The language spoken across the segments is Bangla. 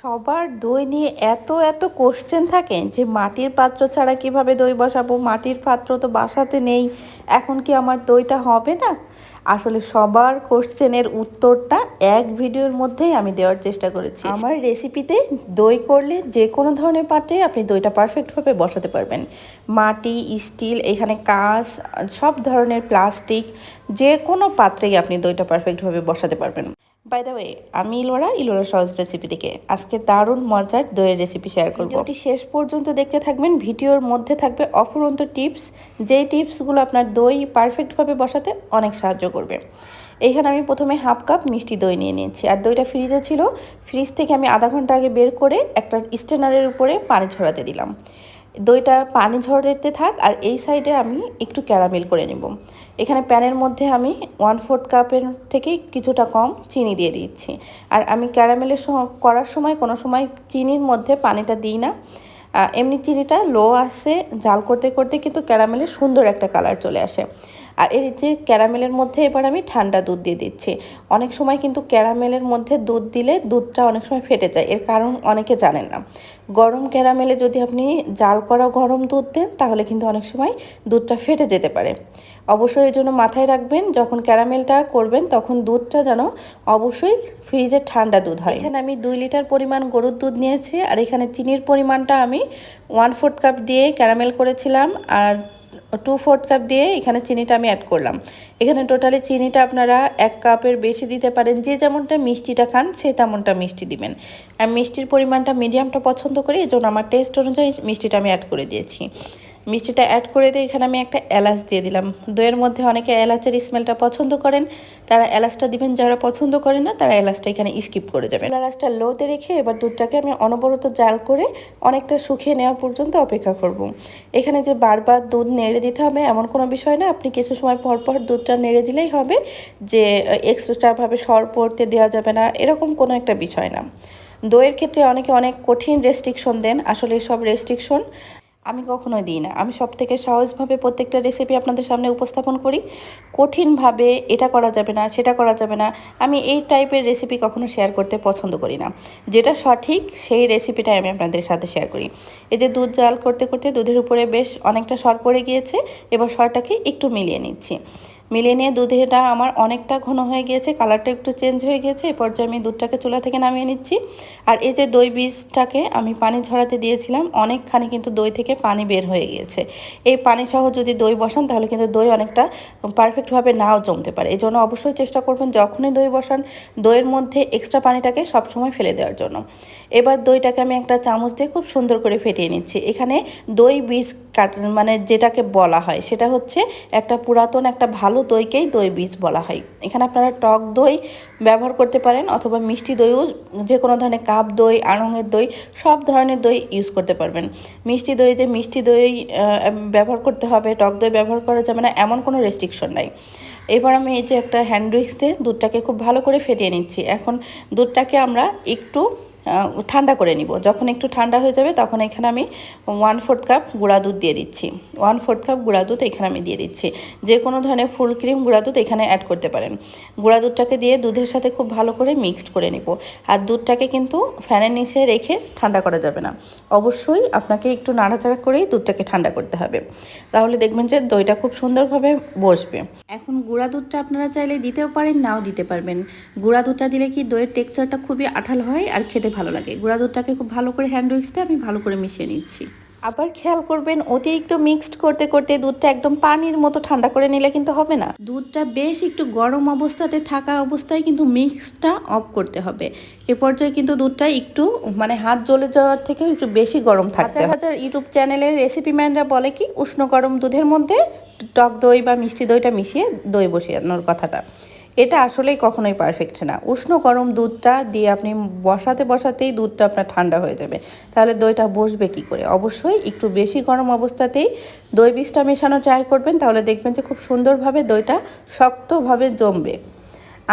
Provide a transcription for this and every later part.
সবার দই নিয়ে এত এত কোশ্চেন থাকে যে মাটির পাত্র ছাড়া কীভাবে দই বসাবো? মাটির পাত্র তো বাসাতে নেই। এখন কি আমার দইটা হবে না? আসলে সবার কোশ্চেনের উত্তরটা এক ভিডিওর মধ্যেই আমি দেওয়ার চেষ্টা করেছি। আমার রেসিপিতে দই করলে যে কোনো ধরনের পাত্রে আপনি দইটা পারফেক্টভাবে বসাতে পারবেন। মাটি স্টিল এখানে কাঁচ, সব ধরনের প্লাস্টিক যে কোনো পাত্রেই আপনি দইটা পারফেক্টভাবে বসাতে পারবেন। বাই দ্য ওয়ে আমি ইলোরা ইলোরা সহজ রেসিপি থেকে আজকে দারুণ মজার দইয়ের রেসিপি শেয়ার করব। ভিডিওটি শেষ পর্যন্ত দেখতে থাকবেন। ভিডিওর মধ্যে থাকবে অফুরন্ত টিপস যেই টিপসগুলো আপনার দই পারফেক্টভাবে বসাতে অনেক সাহায্য করবে। এখানে আমি প্রথমে হাফ কাপ মিষ্টি দই নিয়ে নিয়েছি। আর দইটা ফ্রিজে ছিল। ফ্রিজ থেকে আমি আধা ঘণ্টা আগে বের করে একটা স্টেনারের উপরে পানি ছড়াতে দিলাম। দইটা পানি ঝরাতে থাক, আর এই সাইডে আমি একটু ক্যারামেল করে নেব। এখানে প্যানের মধ্যে আমি ওয়ান ফোর্থ কাপের থেকে কিছুটা কম চিনি দিয়ে দিচ্ছি। আর আমি ক্যারামেলের করার সময় কোনো সময় চিনির মধ্যে পানিটা দিই না। এমনি চিনিটা লো আসে জাল করতে করতে কিন্তু ক্যারামেলের সুন্দর একটা কালার চলে আসে। আর এর যে ক্যারামেলের মধ্যে এবার আমি ঠান্ডা দুধ দিয়ে দিচ্ছি। অনেক সময় কিন্তু ক্যারামেলের মধ্যে দুধ দিলে দুধটা অনেক সময় ফেটে যায়, এর কারণ অনেকে জানেন না। গরম ক্যারামেলে যদি আপনি জাল করা গরম দুধ দেন, তাহলে কিন্তু অনেক সময় দুধটা ফেটে যেতে পারে। অবশ্যই এই জন্য মাথায় রাখবেন, যখন ক্যারামেলটা করবেন, তখন দুধটা যেন অবশ্যই ফ্রিজে ঠান্ডা দুধ হয়। এখানে আমি দুই লিটার পরিমাণ গরুর দুধ নিয়েছি, আর এখানে চিনির পরিমাণটা আমি ওয়ান ফোর্থ কাপ দিয়ে ক্যারামেল করেছিলাম, আর টু ফোর্থ কাপ দিয়ে এখানে চিনিটা আমি অ্যাড করলাম। এখানে টোটালি চিনিটা আপনারা এক কাপের বেশি দিতে পারেন, যে যেমনটা মিষ্টিটা খান সে তেমনটা মিষ্টি দিবেন। আর মিষ্টির পরিমাণটা মিডিয়ামটা পছন্দ করি এই আমার টেস্ট অনুযায়ী মিষ্টিটা আমি অ্যাড করে দিয়েছি। মিষ্টিটা অ্যাড করে দিয়ে এখানে আমি একটা এলাচ দিয়ে দিলাম। দইয়ের মধ্যে অনেকে এলাচের স্মেলটা পছন্দ করেন, তারা এলাচটা দিবেন যারা পছন্দ করেন না, তারা এলাচটা এখানে স্কিপ করে যাবেন এলাচটা লোতে রেখে এবার দুধটাকে আমি অনবরত জাল করে অনেকটা শুকিয়ে নেওয়া পর্যন্ত অপেক্ষা করব। এখানে যে বারবার দুধ নেড়ে দিতে হবে এমন কোনো বিষয় না, আপনি কিছু সময় পর পর দুধটা নেড়ে দিলেই হবে যে এক্সট্রাভাবে সর পড়তে দেওয়া যাবে না, এরকম কোনো একটা বিষয় না। দইয়ের ক্ষেত্রে অনেকে অনেক কঠিন রেস্ট্রিকশন দেন, আসলে সব রেস্ট্রিকশন আমি কখনোই দিই না। আমি সব থেকে সহজভাবে প্রত্যেকটা রেসিপি আপনাদের সামনে উপস্থাপন করি। কঠিনভাবে এটা করা যাবে না, সেটা করা যাবে না। আমি এই টাইপের রেসিপি কখনো শেয়ার করতে পছন্দ করি না। যেটা সঠিক, সেই রেসিপিটাই আমি আপনাদের সাথে শেয়ার করি। এই যে দুধ জাল করতে করতে দুধের উপরে বেশ অনেকটা সর পড়ে গিয়েছে। এবার সরটাকে একটু মিলিয়ে নিচ্ছি। মিলিয়ে নিয়ে দুধেটা আমার অনেকটা ঘন হয়ে গিয়েছে কালারটা একটু চেঞ্জ হয়ে গিয়েছে, এ পর্যায়ে আমি দুধটাকে চুলা থেকে নামিয়ে নিচ্ছি। আর এই যে দই বীজটাকে আমি পানি ঝরাতে দিয়েছিলাম, অনেকখানি কিন্তু দই থেকে পানি বের হয়ে গিয়েছে। এই পানি সহ যদি দই বসান, তাহলে কিন্তু দই অনেকটা পারফেক্টভাবে নাও জমতে পারে। এই জন্য অবশ্যই চেষ্টা করবেন যখনই দই বসান, দইয়ের মধ্যে এক্সট্রা পানিটাকে সবসময় ফেলে দেওয়ার জন্য। এবার দইটাকে আমি একটা চামচ দিয়ে খুব সুন্দর করে ফেটিয়ে নিচ্ছি। এখানে দই বীজ কাট মানে যেটাকে বলা হয়, সেটা হচ্ছে একটা পুরাতন একটা ভালো দইকেই দই বীজ বলা হয়। এখানে আপনারা টক দই ব্যবহার করতে পারেন অথবা মিষ্টি দইও যে কোনো ধরনের কাপ দই, আড়ঙের দই, সব ধরনের দই ইউজ করতে পারবেন। মিষ্টি দই যে মিষ্টি দই ব্যবহার করতে হবে, টক দই ব্যবহার করা যাবে না, এমন কোনো রেস্ট্রিকশন নাই। এবার আমি এই যে একটা হ্যান্ড উইক্স দিয়ে দুধটাকে খুব ভালো করে ফেটিয়ে নিচ্ছি। এখন দুধটাকে আমরা একটু ঠান্ডা করে নিব। যখন একটু ঠান্ডা হয়ে যাবে তখন এখানে আমি ওয়ান ফোর্থ কাপ গুঁড়া দুধ দিয়ে দিচ্ছি। ওয়ান ফোর্থ কাপ গুঁড়া দুধ এখানে আমি দিয়ে দিচ্ছি। যে কোনো ধরনের ফুল ক্রিম গুঁড়া দুধ এখানে অ্যাড করতে পারেন। গুঁড়া দুধটাকে দিয়ে দুধের সাথে খুব ভালো করে মিক্সড করে নিব। আর দুধটাকে কিন্তু ফ্যানের নিচে রেখে ঠান্ডা করা যাবে না। অবশ্যই আপনাকে একটু নাড়াচাড়া করেই দুধটাকে ঠান্ডা করতে হবে। তাহলে দেখবেন যে দইটা খুব সুন্দরভাবে বসবে। এখন গুঁড়া দুধটা আপনারা চাইলে দিতেও পারেন, নাও দিতে পারবেন। গুঁড়া দুধটা দিলে কি দইয়ের টেক্সচারটা খুবই আঠাল হয় আর খেতে ভালো লাগে। গুঁড়া দুধটাকে খুব ভালো করে হ্যান্ড উইক্স দিয়ে আমি ভালো করে মিশিয়ে নিচ্ছি। আবার খেয়াল করবেন অতিরিক্ত মিক্সড করতে করতে দুধটা একদম পানির মতো ঠান্ডা করে নিলে কিন্তু হবে না। দুধটা বেশ একটু গরম অবস্থাতে থাকা অবস্থায় কিন্তু মিক্সটা অফ করতে হবে। এ পর্যায়ে কিন্তু দুধটা একটু মানে হাত জ্বলে যাওয়ার থেকেও একটু বেশি গরম থাকতে হাজার হাজার ইউটিউব চ্যানেলের রেসিপি ম্যানরা বলে কি উষ্ণ গরম দুধের মধ্যে টক দই বা মিষ্টি দইটা মিশিয়ে দই বসিয়ানোর কথাটা। এটা আসলেই কখনোই পারফেক্ট না। উষ্ণ গরম দুধটা দিয়ে আপনি বসাতে বসাতেই দুধটা আপনার ঠান্ডা হয়ে যাবে। তাহলে দইটা বসবে কি করে? অবশ্যই একটু বেশি গরম অবস্থাতেই দই বীজটা মেশানো ট্রাই করবেন, তাহলে দেখবেন যে খুব সুন্দরভাবে দইটা শক্তভাবে জমবে।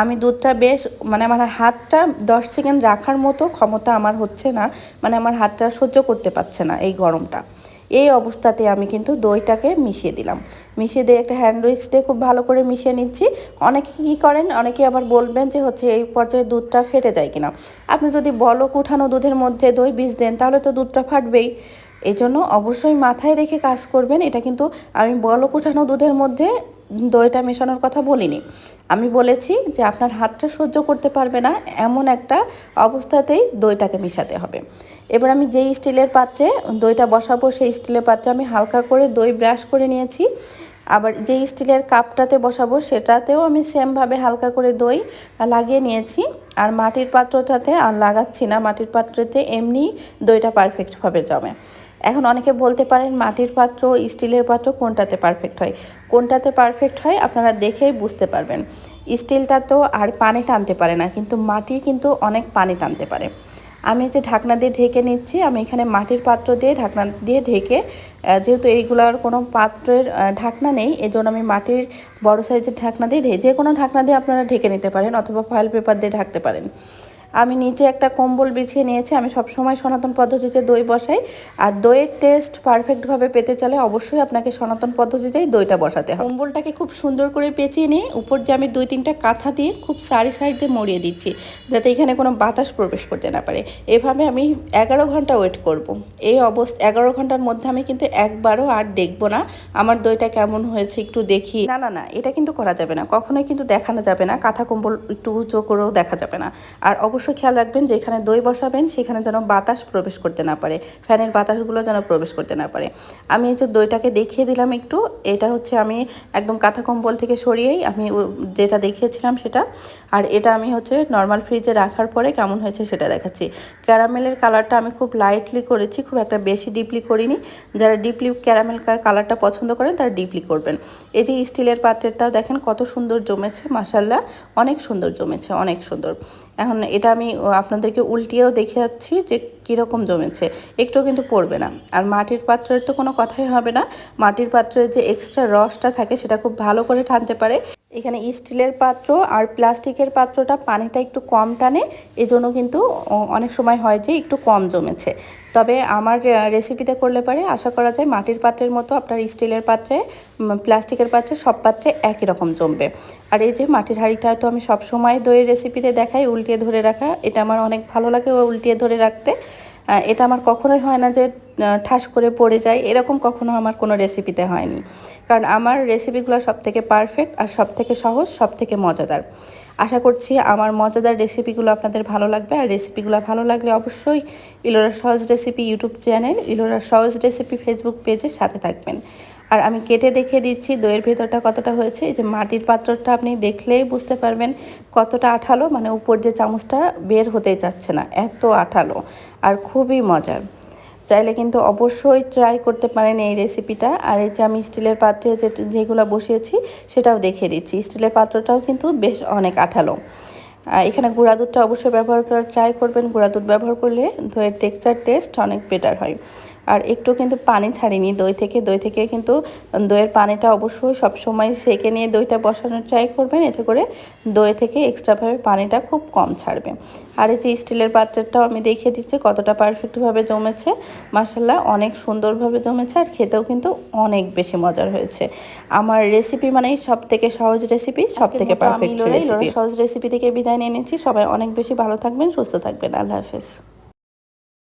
আমি দুধটা বেশ মানে আমার হাতটা দশ সেকেন্ড রাখার মতো ক্ষমতা আমার হচ্ছে না মানে আমার হাতটা সহ্য করতে পারছে না এই গরমটা। এই অবস্থাতে আমি কিন্তু দইটাকে মিশিয়ে দিলাম। মিশিয়ে দিয়ে একটা হ্যান্ড উইক্স দিয়ে খুব ভালো করে মিশিয়ে নিচ্ছি। অনেকে কী করেন? অনেকে আবার বলবেন যে হচ্ছে এই পর্যায়ে দুধটা ফেটে যায় কিনা। আপনি যদি বলক উঠানো দুধের মধ্যে দই বিষ দেন, তাহলে তো দুধটা ফাটবেই। এই জন্য অবশ্যই মাথায় রেখে কাজ করবেন। এটা কিন্তু আমি বলক উঠানো দুধের মধ্যে দইটা মেশানোর কথা বলিনি। আমি বলেছি যে আপনার হাতটা সহ্য করতে পারবে না, এমন একটা অবস্থাতেই দইটাকে মেশাতে হবে। এবার আমি যেই স্টিলের পাত্রে, দইটা বসাবো সেই স্টিলের পাত্রে আমি হালকা করে দই ব্রাশ করে নিয়েছি। আবার যেই স্টিলের কাপটাতে বসাবো সেটাতেও আমি সেমভাবে হালকা করে দই লাগিয়ে নিয়েছি। আর মাটির পাত্রটাতে, আর লাগাচ্ছি না, মাটির পাত্রতে এমনি দইটা পারফেক্টভাবে জমে। এখন অনেকে বলতে পারেন মাটির পাত্র, স্টিলের পাত্র কোনটাতে পারফেক্ট হয়? কোনটাতে পারফেক্ট হয় আপনারা দেখেই বুঝতে পারবেন। স্টিলটা তো আর পানি টানতে পারে না, কিন্তু মাটি কিন্তু অনেক পানি টানতে পারে। আমি যে ঢাকনা দিয়ে ঢেকে নিচ্ছি, আমি এখানে মাটির পাত্র দিয়ে ঢাকনা দিয়ে ঢেকে যেহেতু এইগুলোর কোনো পাত্রের ঢাকনা নেই, এজন্য আমি মাটির বড় সাইজের ঢাকনা দিয়ে যে কোনো ঢাকনা দিয়ে আপনারা ঢেকে নিতে পারেন অথবা ফয়েল পেপার দিয়ে ঢাকতে পারেন। আমি নিচে একটা কম্বল বিছিয়ে নিয়েছি, আমি সবসময় সনাতন পদ্ধতিতে দই বসাই। আর দইয়ের টেস্ট পারফেক্টভাবে পেতে চাইলে অবশ্যই আপনাকে সনাতন পদ্ধতিতেই দইটা বসাতে হবে। কম্বলটাকে খুব সুন্দর করে পেঁচিয়ে নিয়ে উপর দিয়ে আমি দুই তিনটা কাঁথা দিয়ে খুব সারি সাইড দিয়ে মরিয়ে দিচ্ছি, যাতে এখানে কোনো বাতাস প্রবেশ করতে না পারে। এভাবে আমি এগারো ঘণ্টা ওয়েট করব। এই অবস্থা, এগারো ঘণ্টার মধ্যে আমি কিন্তু একবারও আর দেখব না আমার দইটা কেমন হয়েছে একটু দেখি। না না না, এটা কিন্তু করা যাবে না, কখনোই কিন্তু দেখানো যাবে না, কাঁথা কম্বল একটু উঁচু করেও দেখা যাবে না। আর অবশ্যই খেয়াল রাখবেন যে এখানে দই বসাবেন, সেখানে যেন বাতাস প্রবেশ করতে না পারে। ফ্যানের বাতাসগুলো যেন প্রবেশ করতে না পারে। আমি এই যে দইটাকে দেখিয়ে দিলাম একটু, এটা হচ্ছে আমি একদম কাঁথা কম্বল থেকে সরিয়েই আমি যেটা দেখিয়েছিলাম সেটা। আর এটা আমি হচ্ছে নর্মাল ফ্রিজে রাখার পরে কেমন হয়েছে সেটা দেখাচ্ছি। ক্যারামেলের কালারটা আমি খুব লাইটলি করেছি, খুব একটা বেশি ডিপলি করিনি। যারা ডিপলি ক্যারামেল কালারটা পছন্দ করেন, তারা ডিপলি করবেন। এই যে স্টিলের পাত্রেরটাও দেখেন কত সুন্দর জমেছে মাসাল্লাহ অনেক সুন্দর জমেছে, অনেক সুন্দর। এখন এটা আমি আপনাদেরকে উল্টিয়েও দেখে যাচ্ছি যে কীরকম জমেছে। একটু কিন্তু পড়বে না। আর মাটির পাত্রের তো কোনো কথাই হবে না। মাটির পাত্রের যে এক্সট্রা রসটা থাকে, সেটা খুব ভালো করে টানতে পারে। এখানে স্টিলের পাত্র আর প্লাস্টিকের পাত্রটা পানিটা একটু কম টানে, এজন্য কিন্তু অনেক সময় হয় যে একটু কম জমেছে। তবে আমার রেসিপিতে করলে পারে, আশা করা যায় মাটির পাত্রের মতো আপনার স্টিলের পাত্রে প্লাস্টিকের পাত্রে সব পাত্রে একই রকম জমবে। আর এই যে মাটির হাঁড়িটা তো আমি সবসময় দইয়ের রেসিপিতে দেখাই, উল্টিয়ে ধরে রাখা, এটা আমার অনেক ভালো লাগে ও উল্টিয়ে ধরে রাখতে। এটা আমার কখনোই হয় না যে ঠাস করে পড়ে যায় এরকম কখনো আমার কোনো রেসিপিতে হয়নি। কারণ আমার রেসিপিগুলো সব থেকে পারফেক্ট আর সব থেকে সহজ সব থেকে মজাদার। আশা করছি আমার মজাদার রেসিপিগুলো আপনাদের ভালো লাগবে। আর রেসিপিগুলো ভালো লাগলে অবশ্যই ইলোরা সহজ রেসিপি ইউটিউব চ্যানেল ইলোরা সহজ রেসিপি ফেসবুক পেজের সাথে থাকবেন। আর আমি কেটে দেখে দিচ্ছি দইয়ের ভেতরটা কতটা হয়েছে। এই যে মাটির পাত্রটা আপনি দেখলেই বুঝতে পারবেন কতটা আঠালো মানে উপর যে চামচটা বের হতেই চাচ্ছে না, এত আঠালো আর খুবই মজার। চাইলে কিন্তু অবশ্যই ট্রাই করতে পারেন এই রেসিপিটা আর এই যে আমি স্টিলের পাত্রে যে যেগুলো বসিয়েছি সেটাও দেখিয়ে দিচ্ছি। স্টিলের পাত্রটাও কিন্তু বেশ অনেক আঠালো। এখানে গুঁড়া দুধটা অবশ্যই ব্যবহার করার ট্রাই করবেন। গুঁড়া দুধ ব্যবহার করলে দইয়ের টেক্সচার টেস্ট অনেক বেটার হয়। আর একটু কিন্তু পানি ছাড়িনি। দই থেকে দই থেকে কিন্তু দইয়ের পানিটা অবশ্যই সবসময় সেকে নিয়ে দইটা বসানোর ট্রাই করবেন। এতে করে দই থেকে এক্সট্রাভাবে পানিটা খুব কম ছাড়বে। আর এই যে স্টিলের পাত্রটাও আমি দেখিয়ে দিচ্ছি কতটা পারফেক্টভাবে জমেছে। মাসাল্লাহ অনেক সুন্দরভাবে জমেছে আর খেতেও কিন্তু অনেক বেশি মজার হয়েছে। আমার রেসিপি মানেই সব থেকে সহজ রেসিপি সব থেকে পারফেক্ট রেসিপি সহজ রেসিপি থেকে বিদায় নিয়ে নিচ্ছি। সবাই অনেক বেশি ভালো থাকবেন সুস্থ থাকবেন। আল্লাহ হাফেজ।